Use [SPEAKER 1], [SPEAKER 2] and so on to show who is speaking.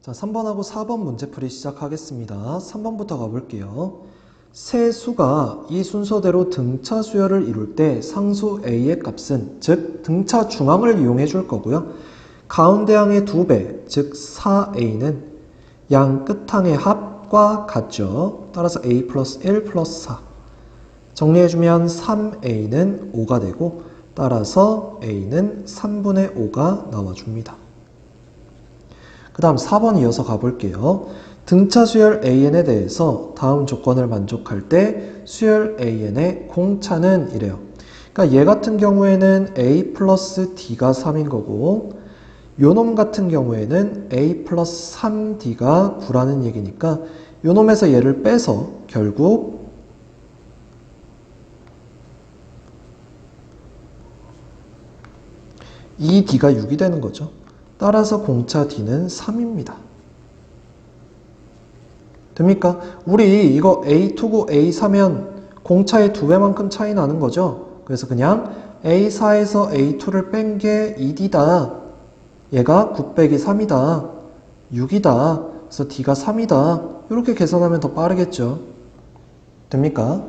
[SPEAKER 1] 자, 3번하고 4번 문제풀이 시작하겠습니다. 3번부터 가볼게요. 세 수가 이 순서대로 등차 수열을 이룰 때 상수 a의 값은 즉 등차 중앙을 이용해 줄 거고요. 가운데 항의 2배, 즉 4a는 양 끝항의 합과 같죠. 따라서 a 플러스 1 플러스 4. 정리해주면 3a는 5가 되고 따라서 a는 3분의 5가 나와줍니다. 그 다음 4번 이어서 가볼게요. 등차 수열 AN에 대해서 다음 조건을 만족할 때 수열 AN의 공차는 이래요. 그러니까 얘 같은 경우에는 A 플러스 D가 3인 거고 요놈 같은 경우에는 A 플러스 3D가 9라는 얘기니까 요놈에서 얘를 빼서 결국 이 D가 6이 되는 거죠. 따라서 공차 D는 3입니다. 됩니까? 우리 이거 A2고 A4면 공차의 두 배만큼 차이 나는 거죠. 그래서 그냥 A4에서 A2를 뺀 게 2D다. 얘가 9 빼기 3이다. 6이다. 그래서 D가 3이다. 이렇게 계산하면 더 빠르겠죠. 됩니까?